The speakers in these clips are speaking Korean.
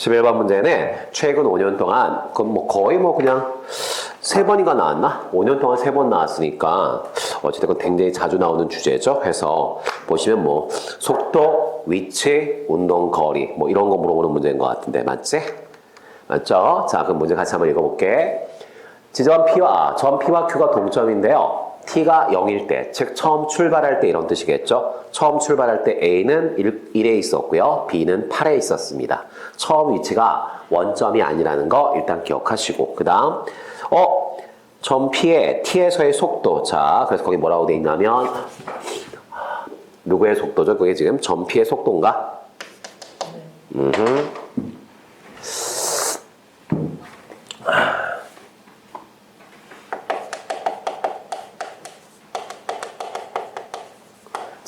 11번 문제는 최근 5년 동안 그럼 뭐 거의 뭐 그냥 세 번인가 나왔나? 5년 동안 세 번 나왔으니까 어찌됐건 굉장히 자주 나오는 주제죠. 해서 보시면 뭐 속도, 위치, 운동, 거리 뭐 이런 거 물어보는 문제인 것 같은데 맞지? 맞죠? 자 그럼 문제 같이 한번 읽어볼게. 지점 P와 점 P와 Q가 동점인데요. T가 0일 때, 즉 처음 출발할 때 이런 뜻이겠죠. 처음 출발할 때 A는 1, 1에 있었고요. B는 8에 있었습니다. 처음 위치가 원점이 아니라는 거 일단 기억하시고 그 다음 어? 점 P의 T에서의 속도 자 그래서 거기 뭐라고 돼 있냐면 누구의 속도죠? 그게 지금 점 P의 속도인가? 음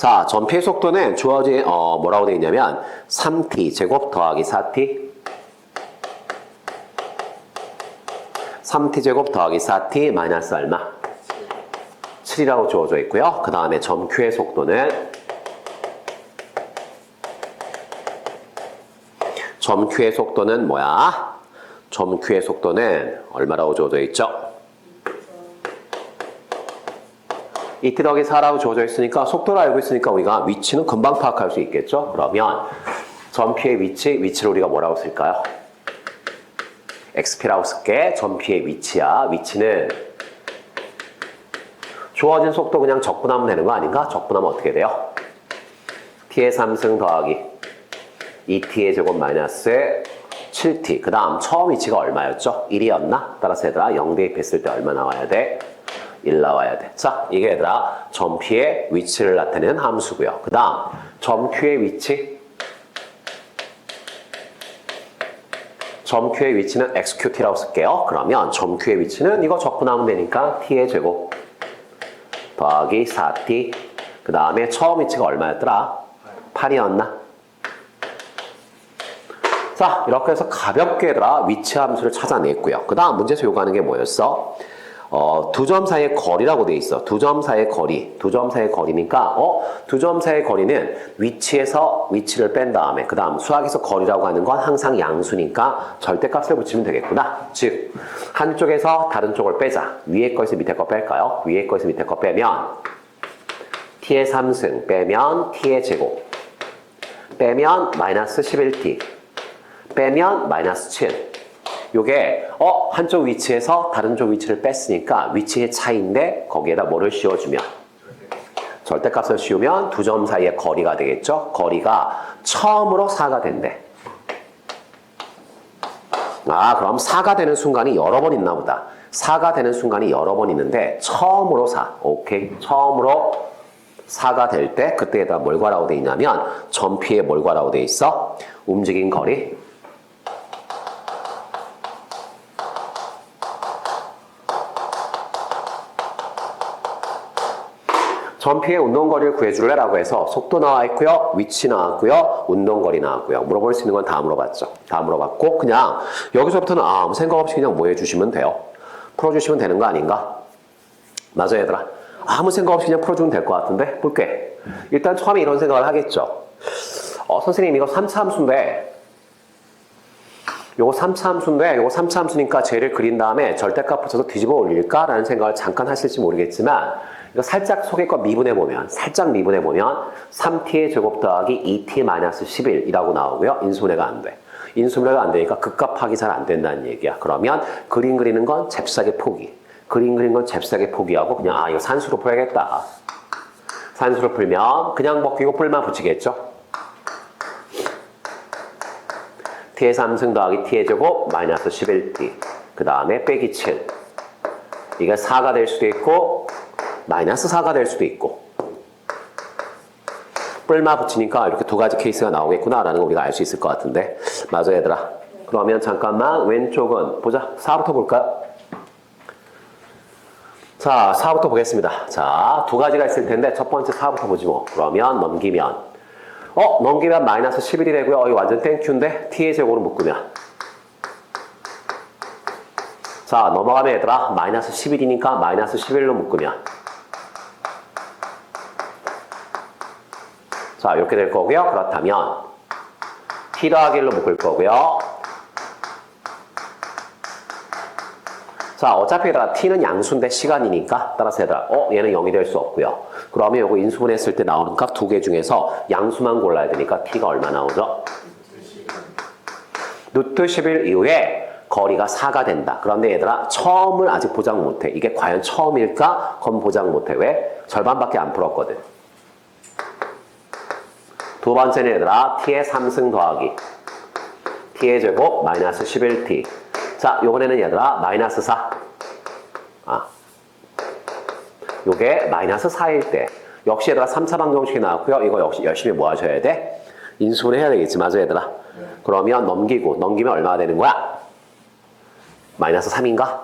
자, 전피의 속도는 주어진 어, 뭐라고 되어 있냐면 3t 제곱 더하기 4t 3t 제곱 더하기 4t 마이너스 얼마? 7이라고 주어져 있고요. 그 다음에 점 Q의 속도는 점 Q의 속도는 뭐야? 점 Q의 속도는 얼마라고 주어져 있죠? 2t 더하기 4라고 주어져 있으니까 속도를 알고 있으니까 우리가 위치는 금방 파악할 수 있겠죠? 그러면 점피의 위치, 위치를 우리가 뭐라고 쓸까요? xp라고 쓸게. 점피의 위치야. 위치는 주어진 속도 그냥 적분하면 되는 거 아닌가? 적분하면 어떻게 돼요? t의 3승 더하기 2t의 제곱 마이너스 7t. 그 다음 처음 위치가 얼마였죠? 1이었나? 따라서 얘들아 0 대입했을 때 얼마 나와야 돼? 1 나와야 돼. 자, 이게 얘들아 점 P의 위치를 나타내는 함수고요. 그 다음 점 Q의 위치 점 Q의 위치는 XQT라고 쓸게요. 그러면 점 Q의 위치는 이거 적분하면 되니까 T의 제곱 더하기 4T 그 다음에 처음 위치가 얼마였더라? 8이었나? 자, 이렇게 해서 가볍게 얘들아 위치 함수를 찾아냈고요. 그 다음 문제에서 요구하는 게 뭐였어? 어, 두 점 사이의 거리라고 돼 있어. 두 점 사이의 거리. 두 점 사이의 거리니까, 어, 두 점 사이의 거리는 위치에서 위치를 뺀 다음에, 그 다음 수학에서 거리라고 하는 건 항상 양수니까 절대값을 붙이면 되겠구나. 즉, 한쪽에서 다른 쪽을 빼자. 위에 거에서 밑에 거 뺄까요? 위에 거에서 밑에 거 빼면, t의 3승 빼면 t의 제곱. 빼면 마이너스 11t. 빼면 마이너스 7. 요게 어 한쪽 위치에서 다른 쪽 위치를 뺐으니까 위치의 차이인데 거기에다 뭐를 씌워주면 절대값을 씌우면 두 점 사이의 거리가 되겠죠. 거리가 처음으로 4가 된대. 아 그럼 4가 되는 순간이 여러 번 있나 보다. 4가 되는 순간이 여러 번 있는데 처음으로 4. 오케이. 처음으로 4가 될 때 그때에다 뭘 과라고 돼 있냐면 점피에 뭘 과라고 돼 있어? 움직인 거리 전피의 운동거리를 구해줄래 라고 해서 속도 나와 있고요, 위치 나왔고요, 운동거리 나왔고요. 물어볼 수 있는 건 다 물어봤죠. 다 물어봤고 그냥 여기서부터는 아, 아무 생각 없이 그냥 뭐 해주시면 돼요. 풀어주시면 되는 거 아닌가? 맞아 얘들아. 아무 생각 없이 그냥 풀어주면 될 것 같은데 볼게. 일단 처음에 이런 생각을 하겠죠. 어, 선생님 이거 3차 함수인데 요거 3차 함수인데 요거 3차 함수니까 쟤를 그린 다음에 절대값 붙여서 뒤집어 올릴까라는 생각을 잠깐 하실지 모르겠지만 이거 살짝 속에 거 미분해 보면 살짝 미분해 보면 3t의 제곱 더하기 2t 마이너스 11이라고 나오고요. 인수분해가 안 돼. 인수분해가 안 되니까 극값하기 잘 안 된다는 얘기야. 그러면 그림 그리는 건 잽싸게 포기. 그림 그리는 건 잽싸게 포기하고 그냥 아 이거 산수로 풀어야겠다. 산수로 풀면 그냥 먹히고 뿔만 붙이겠죠. t의 3승 더하기 t의 제곱 마이너스 11t 그 다음에 빼기 7 이게 4가 될 수도 있고 마이너스 4가 될 수도 있고. 뿔마 붙이니까 이렇게 두 가지 케이스가 나오겠구나 라는 거 우리가 알 수 있을 것 같은데. 맞아 얘들아. 그러면 잠깐만 왼쪽은 보자. 4부터 볼까요? 자 4부터 보겠습니다. 자 두 가지가 있을 텐데 첫 번째 4부터 보지 뭐. 그러면 넘기면. 어 넘기면 마이너스 11이 되고요. 어, 이거 완전 땡큐인데? T의 제곱으로 묶으면. 자 넘어가면 얘들아. 마이너스 11이니까 마이너스 11로 묶으면 자, 이렇게 될 거고요. 그렇다면 t 더하기 1로 묶을 거고요. 자, 어차피 얘들아, t는 양수인데 시간이니까 따라서 얘들아, 어? 얘는 0이 될 수 없고요. 그러면 이거 인수분했을 때 나오는 값 두 개 중에서 양수만 골라야 되니까 t가 얼마 나오죠? 루트 11 이후에 거리가 4가 된다. 그런데 얘들아 처음을 아직 보장 못해. 이게 과연 처음일까? 그건 보장 못해. 왜? 절반밖에 안 풀었거든. 두 번째는 얘들아, t의 3승 더하기. t의 제곱 마이너스 11t. 자, 요번에는 얘들아, 마이너스 4. 아. 요게 마이너스 4일 때. 역시 얘들아, 3차 방정식이 나왔고요. 이거 역시 열심히 뭐 하셔야 돼? 인수분해 해야 되겠지. 맞아, 얘들아. 그러면 넘기고, 넘기면 얼마가 되는 거야? 마이너스 3인가?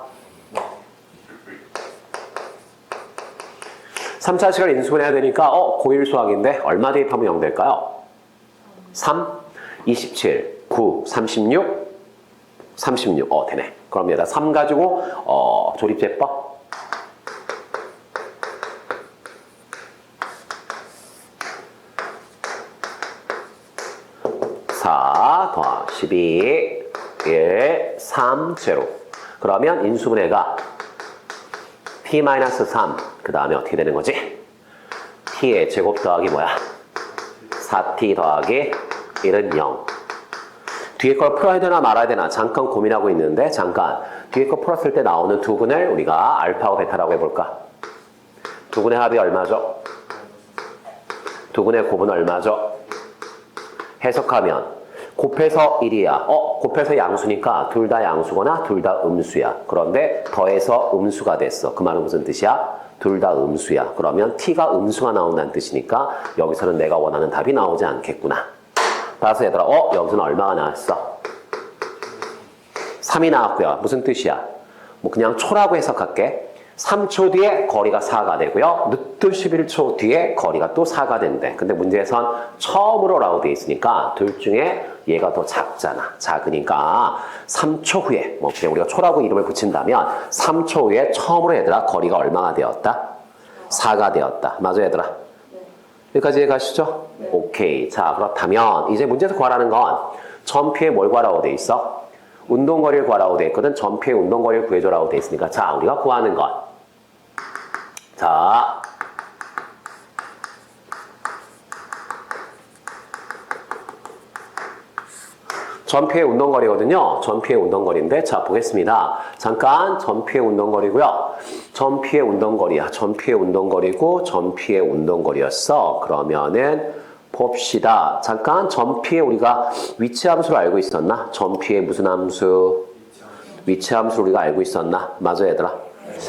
3차 시간 인수분해야 되니까 어 고일 수학인데 얼마 대입하면 0 될까요? 3, 27, 9, 36, 36. 어 되네. 그럼 얘다 3 가지고 어 조립제법 사 더하 12, 1, 3, 제로. 그러면 인수분해가 t-3, 그 다음에 어떻게 되는 거지? t의 제곱 더하기 뭐야? 4t 더하기 1은 0. 뒤에 걸 풀어야 되나 말아야 되나 잠깐 고민하고 있는데 잠깐 뒤에 거 풀었을 때 나오는 두 근을 우리가 알파와 베타라고 해볼까? 두 근의 합이 얼마죠? 두 근의 곱은 얼마죠? 해석하면 곱해서 1이야. 어, 곱해서 양수니까 둘 다 양수거나 둘 다 음수야. 그런데 더해서 음수가 됐어. 그 말은 무슨 뜻이야? 둘 다 음수야. 그러면 t가 음수가 나온다는 뜻이니까 여기서는 내가 원하는 답이 나오지 않겠구나. 따라서 얘들아, 어, 여기서는 얼마가 나왔어? 3이 나왔고요. 무슨 뜻이야? 뭐 그냥 초라고 해석할게. 3초 뒤에 거리가 4가 되고요. 늦도 11초 뒤에 거리가 또 4가 된대. 근데 문제에선 처음으로라고 돼 있으니까 둘 중에 얘가 더 작잖아. 작으니까 3초 후에 뭐 그냥 우리가 초라고 이름을 붙인다면 3초 후에 처음으로 얘들아 거리가 얼마가 되었다? 4가 되었다. 맞아 얘들아? 여기까지 가시죠? 오케이. 자 그렇다면 이제 문제에서 구하라는 건 전피에 뭘 구하라고 돼 있어? 운동거리를 구하라고 돼 있거든. 전피의 운동거리를 구해줘라고 돼 있으니까 자 우리가 구하는 건 자, 전피의 운동거리거든요. 전피의 운동거리인데 자 보겠습니다. 잠깐 전피의 운동거리고요. 전피의 운동거리야. 전피의 운동거리고 전피의 운동거리였어. 그러면은 봅시다. 잠깐 전피의 우리가 위치 함수를 알고 있었나? 전피의 무슨 함수? 위치 함수 우리가 알고 있었나? 맞아 얘들아.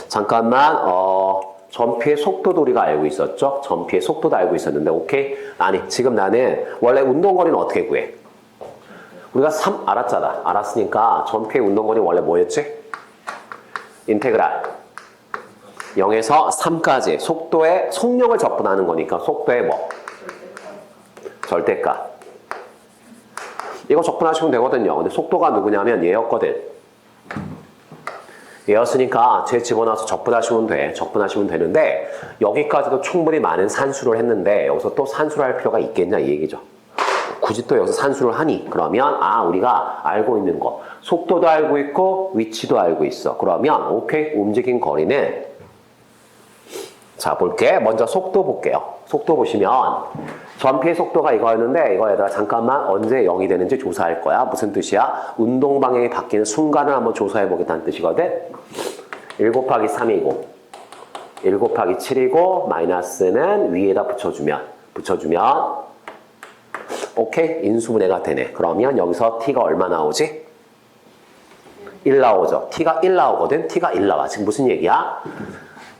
잠깐만 어 전피의 속도도 우리가 알고 있었죠? 전피의 속도도 알고 있었는데 오케이? 아니 지금 나는 원래 운동거리는 어떻게 구해? 우리가 3 알았잖아. 알았으니까 전피의 운동거리 원래 뭐였지? 인테그랄 0에서 3까지 속도의 속력을 접근하는 거니까 속도의 뭐? 절대값. 이거 접근하시면 되거든요. 근데 속도가 누구냐면 얘였거든. 얘였으니까 제 집어넣어서 적분하시면 돼. 적분하시면 되는데 여기까지도 충분히 많은 산수를 했는데 여기서 또 산수를 할 필요가 있겠냐 이 얘기죠. 굳이 또 여기서 산수를 하니 그러면 아 우리가 알고 있는 거 속도도 알고 있고 위치도 알고 있어. 그러면 오케이 움직인 거리는 자 볼게 먼저 속도 볼게요. 속도 보시면 전피의 속도가 이거였는데 이거 얘들아 잠깐만 언제 0이 되는지 조사할 거야. 무슨 뜻이야? 운동 방향이 바뀌는 순간을 한번 조사해 보겠다는 뜻이거든. 1 곱하기 3이고 1 곱하기 7이고 마이너스는 위에다 붙여주면 붙여주면 오케이 인수분해가 되네. 그러면 여기서 t가 얼마 나오지? 1 나오죠. t가 1 나오거든. t가 1 나와. 지금 무슨 얘기야?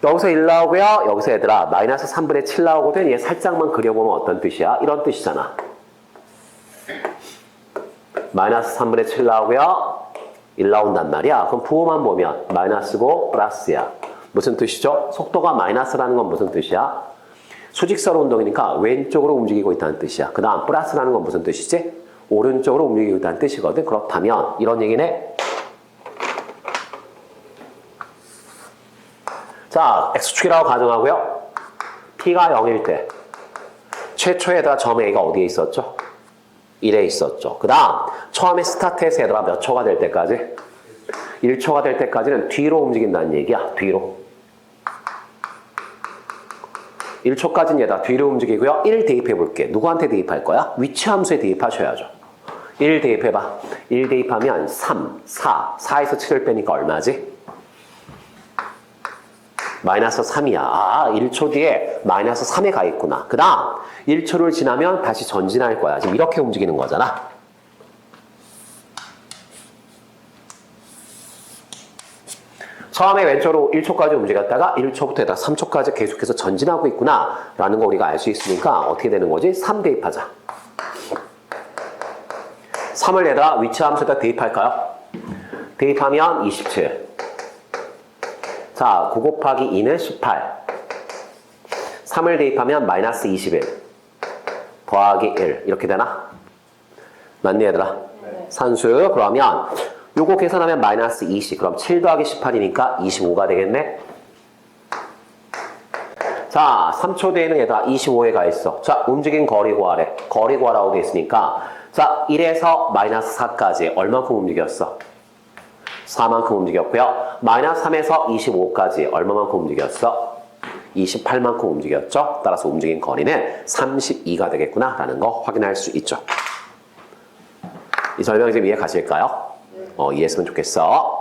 여기서 1 나오고요. 여기서 얘들아 마이너스 3분의 7 나오거든. 얘 살짝만 그려보면 어떤 뜻이야? 이런 뜻이잖아. 마이너스 3분의 7 나오고요. 1 나온단 말이야. 그럼 부호만 보면 마이너스고 플러스야. 무슨 뜻이죠? 속도가 마이너스라는 건 무슨 뜻이야? 수직선 운동이니까 왼쪽으로 움직이고 있다는 뜻이야. 그 다음 플러스라는 건 무슨 뜻이지? 오른쪽으로 움직이고 있다는 뜻이거든. 그렇다면 이런 얘기네. 자, x축이라고 가정하고요. t가 0일 때 최초에다 점 a가 어디에 있었죠? 1에 있었죠. 그 다음 처음에 스타트에서 얘들아 몇 초가 될 때까지? 1초가 될 때까지는 뒤로 움직인다는 얘기야. 뒤로. 1초까지는 얘다 뒤로 움직이고요. 1 대입해 볼게. 누구한테 대입할 거야? 위치 함수에 대입하셔야죠. 1 대입해봐. 1 대입하면 3, 4. 4에서 7을 빼니까 얼마지? 마이너스 3이야. 아, 1초 뒤에 마이너스 3에 가 있구나. 그 다음, 1초를 지나면 다시 전진할 거야. 지금 이렇게 움직이는 거잖아. 처음에 왼쪽으로 1초까지 움직였다가 1초부터 3초까지 계속해서 전진하고 있구나 라는 거 우리가 알 수 있으니까 어떻게 되는 거지? 3 대입하자 3을 얘들아 위치 함수에다 대입할까요? 대입하면 27 자, 9 곱하기 2는 18 3을 대입하면 마이너스 21 더하기 1 이렇게 되나? 맞니 얘들아? 산수 그러면 요거 계산하면 마이너스 20 그럼 7 더하기 18이니까 25가 되겠네. 자 3초 뒤에는 얘들아 25에 가 있어. 자 움직인 거리 구하래. 거리 구하라고 돼 있으니까. 자 1에서 마이너스 4까지 얼마큼 움직였어? 4만큼 움직였고요. 마이너스 3에서 25까지 얼마만큼 움직였어? 28만큼 움직였죠? 따라서 움직인 거리는 32가 되겠구나 라는 거 확인할 수 있죠. 이 설명 좀 이해 가실까요? 어, 이해했으면 좋겠어.